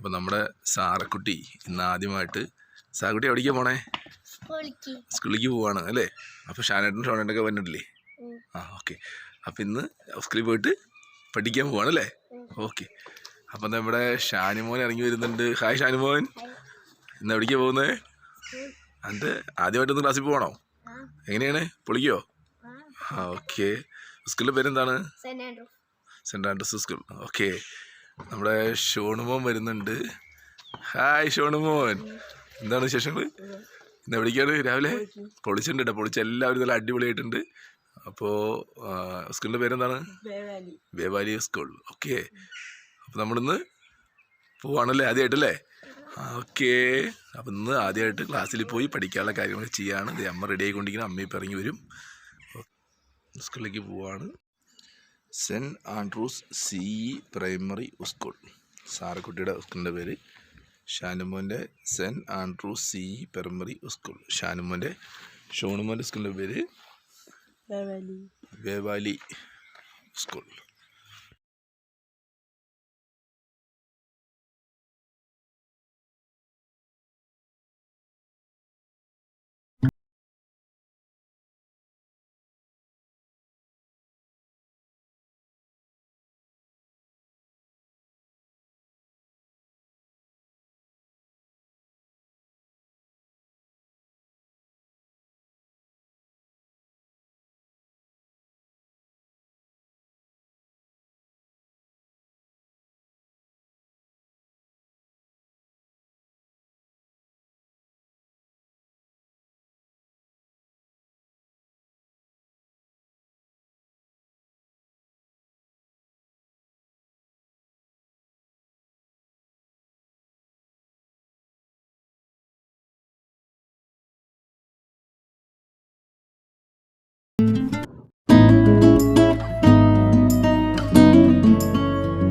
അപ്പം നമ്മുടെ സാറക്കുട്ടി ഇന്ന് ആദ്യമായിട്ട് സാറക്കുട്ടി എവിടേക്കാണ് പോണേ? സ്കൂളിലേക്ക്. പോവാണ് അല്ലേ? അപ്പോൾ ഷാനേട്ടൻ ഷോണേട്ടൊക്കെ വന്നിട്ടില്ലേ? ആ ഓക്കെ. അപ്പോൾ ഇന്ന് സ്കൂളിൽ പോയിട്ട് പഠിക്കാൻ പോവാണ് അല്ലേ. ഓക്കെ. അപ്പം നമ്മുടെ ഷാനിമോൻ ഇറങ്ങി വരുന്നുണ്ട്. ഹായ് ഷാനിമോൻ. ഇന്ന് എവിടേക്ക് പോകുന്നത്. എന്നിട്ട് ആദ്യമായിട്ടൊന്ന് ക്ലാസ്സിൽ പോകണോ എങ്ങനെയാണ്? പൊളിക്കോ? ആ. ഓക്കെ. സ്കൂളിന്റെ പേരെന്താണ്? Saint Andrews school. ഓക്കെ. നമ്മുടെ ഷോണുമോൻ വരുന്നുണ്ട്. ഹായ് ഷോണുമോൻ. എന്താണ് വിശേഷങ്ങൾ ഇന്ന് എവിടേക്കാണ്? രാവിലെ? പൊളിച്ചിട്ടുണ്ട് കേട്ടോ പൊളിച്ച് എല്ലാവരും നല്ല അടിപൊളിയായിട്ടുണ്ട്. അപ്പോൾ സ്കൂളിന്റെ പേരെന്താണ്? ബേവാലി. സ്കൂൾ. ഓക്കെ. അപ്പോൾ നമ്മളിന്ന് പോവാണല്ലേ ആദ്യമായിട്ടല്ലേ ഓക്കെ. അപ്പം ഇന്ന് ആദ്യമായിട്ട് ക്ലാസ്സിൽ പോയി പഠിക്കാനുള്ള കാര്യങ്ങൾ ചെയ്യാണ് അമ്മ റെഡി ആയിക്കൊണ്ടിരിക്കുന്ന. അമ്മ ഇപ്പം ഇറങ്ങി വരും. സ്കൂളിലേക്ക് പോവാണ്. Saint Andrews C primary school. സാറക്കുട്ടിയുടെ സ്കൂളിന്റെ പേര് ഷാനുമോന്റെ Saint Andrews C primary school. ഷാനുമോന്റെ ഷോണുമോന്റെ സ്കൂളിന്റെ പേര് വേവാലി സ്കൂൾ.